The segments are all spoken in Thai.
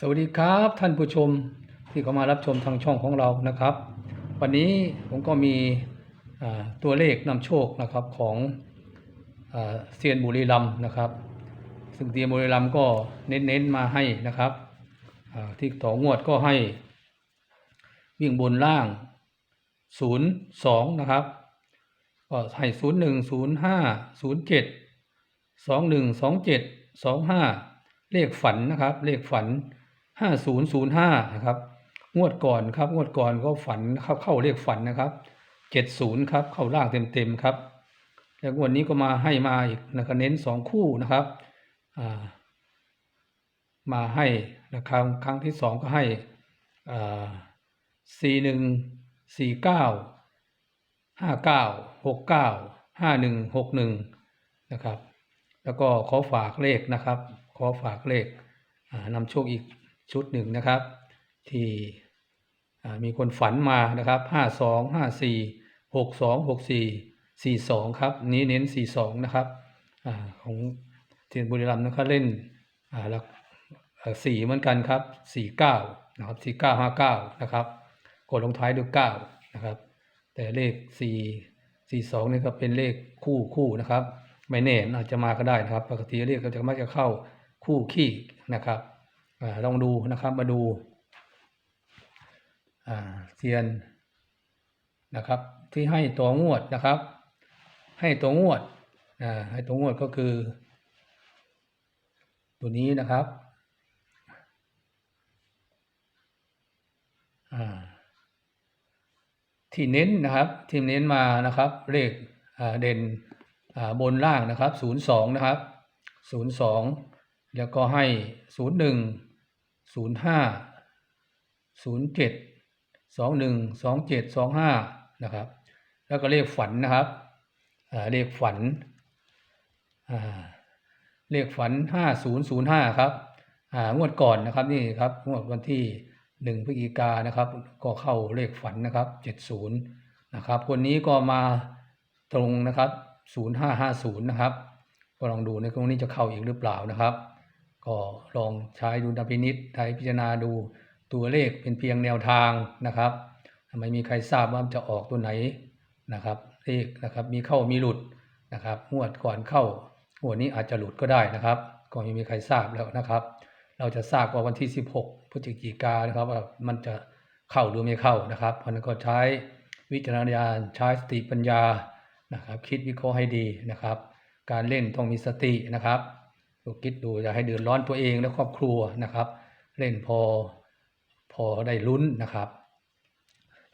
สวัสดีครับท่านผู้ชมที่เข้ามารับชมทางช่องของเรานะครับ วันนี้ผมก็มีตัวเลขนำโชคนะครับของเซียนบุรีรัมนะครับซึ่งเซียนบุรีรัมก็เน้นๆมาให้นะครับที่ต่องวดก็ให้ วิ่งบนล่าง 0 2 นะครับ ก็ให้ 0 1 0 5 0 7สองหนึ่งสองเจ็ดสองห้าเลขฝันนะครับ เลขฝัน ห้าศูนย์ศูนย์ห้านะครับ งวดก่อนครับงวดก่อนก็ฝันเข้าเข้าเลขฝันนะครับเจ็ดศูนย์ครับเข้าล่างเต็มเต็มๆครับ แล้วงวดนี้ก็มาให้มาอีกนะครับเน้นสองคู่นะครับอ่ามาให้นะครับครั้งที่สองก็ให้อ่าสี่หนึ่งสี่เก้าห้าเก้าหกเก้าห้าหนึ่งหกหนึ่งนะครับ แล้วก็ขอฝากเลขนะครับ ขอฝากเลขนำโชคอีก ชุดหนึ่งนะครับ ที่มีคนฝันมานะครับห้าสองห้าสี่หกสองหกสี่สี่สองครับ นี้เน้นสี่สองนะครับอของเทียนบุรีรัมย์นะครับเล่นอ่าแล้วสี่เหมือนกันครับสี่เก้านะครับสี่เก้าห้าเก้านะครับกดลงท้ายด้วยเก้านะครับ แต่เลขสี่สี่สองนี่ก็เป็นเลขคู่คู่นะครับ ไม่แน่อาจจะมาก็ได้นะครับ ปกติเลขก็จะมักจะเข้าคู่ขี้นะครับ ลองดูนะครับมาดูเทียนนะครับที่ให้ตัวงวดนะครับ ให้ตัวงวดให้ตัวงวดก็คือ ตัวนี้นะครับที่เน้นนะครับที่เน้นมานะครับเลขอ่าเด่นบนล่างนะครับศูนย์สองนะครับศูนย์สองแล้วก็ให้ศูนย์หนึ่ง ศูนย์ห้าศูนย์เจ็ดสองหนึ่งสองเจ็ดสองห้านะครับ แล้วก็เลขฝันนะครับเลขฝันเลขฝันห้าศูนย์ศูนย์ห้าครับงวดก่อนนะครับนี่ครับงวดวันที่หนึ่งพฤศจิกานะครับ ก็เข้าเลขฝันนะครับเจ็ดศูนย์นะครับคนนี้ก็มาตรงนะครับศูนย์ห้าห้าศูนย์นะครับ ก็ลองดูในตรงนี้จะเข้าอีกหรือเปล่านะครับ ก็ลองใช้ดูดัพินิษใช้พิจารณาดูตัวเลขเป็นเพียงแนวทางนะครับไม่มีใครทราบว่าจะออกตัวไหนนะครับเลขนะครับมีเข้ามีหลุดนะครับงวดก่อนเข้างวดนี้อาจจะหลุดก็ได้นะครับก็ไม่มีใครทราบแล้วนะครับ เราจะทราบว่าวันที่ 16พฤศจิกายนนะครับว่ามันจะเข้าหรือไม่เข้านะครับเพราะนั้นก็ใช้วิจารณญาณใช้สติปัญญานะครับ คิดวิเคราะห์ให้ดีนะครับ การเล่นต้องมีสตินะครับ ก็คิดดูอย่าให้เดือดร้อนตัวเองและครอบครัวนะครับ เล่นพอพอได้ลุ้นนะครับ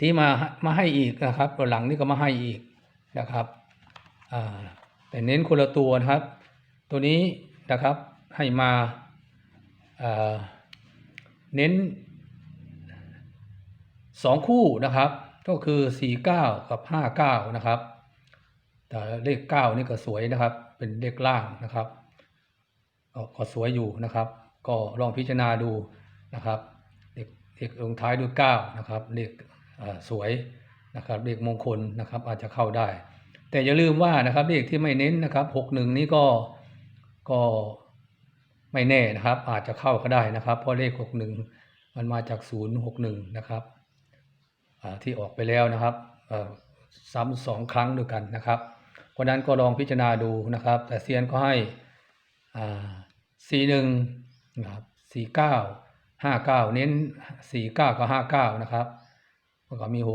ที่มามาให้อีกนะครับหลังนี้ก็มาให้อีกนะครับแต่เน้นคนละตัวนะครับ ตัวนี้นะครับให้มาอ่าเน้นสองคู่นะครับ ก็คือสี่เก้ากับห้าเก้านะครับ แต่เลขเก้านี่ก็สวยนะครับ เป็นเลขล่างนะครับ ก็สวยอยู่นะครับ ก็ลองพิจารณาดูนะครับเลขเลขลงท้ายด้วยเก้านะครับเลขสวยนะครับเลขมงคลนะครับอาจจะเข้าได้ แต่อย่าลืมว่านะครับเลขที่ไม่เน้นนะครับหกหนึ่งนี้ก็ก็ไม่แน่นะครับ อาจจะเข้าก็ได้นะครับ เพราะเลข 61 มันมาจาก 061 นะครับที่ออกไปแล้วนะครับซ้ำสองครั้งด้วยกันนะครับเพราะนั้นก็ลองพิจารณาดูนะครับ แต่เซียนก็ให้อ่า 41นะครับ49 59เน้น49กับ59นะครับแล้วก็มี69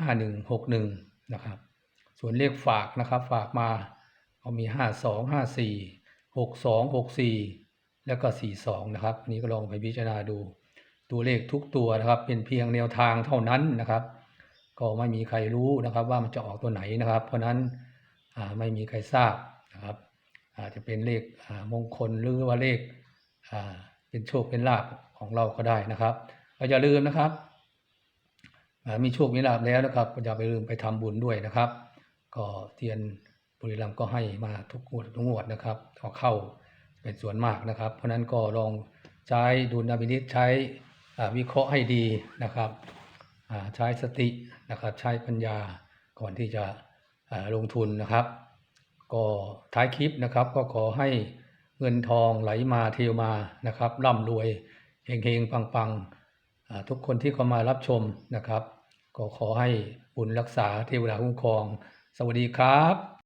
51 61นะครับ ส่วนเลขฝากนะครับ ฝากมาก็มี52 54หกสองหกสี่แล้วก็สี่สองนะครับนี้ก็ลองไปพิจารณาดูตัวเลขทุกตัวนะครับ เป็นเพียงแนวทางเท่านั้นนะครับ ก็ไม่มีใครรู้นะครับว่ามันจะออกตัวไหนนะครับ เพราะฉะนั้นอ่าไม่มีใครทราบนะครับ อาจจะเป็นเลขมงคลหรือว่าเลขเป็นโชคเป็นลาภของเราก็ได้นะครับก็อย่าลืมนะครับมีโชคมีลาภแล้วนะครับก็อย่าไปลืมไปทำบุญด้วยนะครับ ก็เทียนบุรีรัมย์ก็ให้มาทุกงวดทุกงวดนะครับก็เข้าเป็นส่วนมากนะครับ เพราะฉะนั้นก็ลองใช้ดุลพินิจใช้วิเคราะห์ให้ดีนะครับใช้สตินะครับใช้ปัญญาก่อนที่จะลงทุนนะครับ ก็ท้ายคลิปนะครับก็ขอให้เงินทองไหลมาเทมานะครับร่ำรวยเฮงๆปังๆทุกคนที่เข้ามารับชมนะครับ ก็ขอให้บุญรักษาเทวดาคุ้มครอง สวัสดีครับ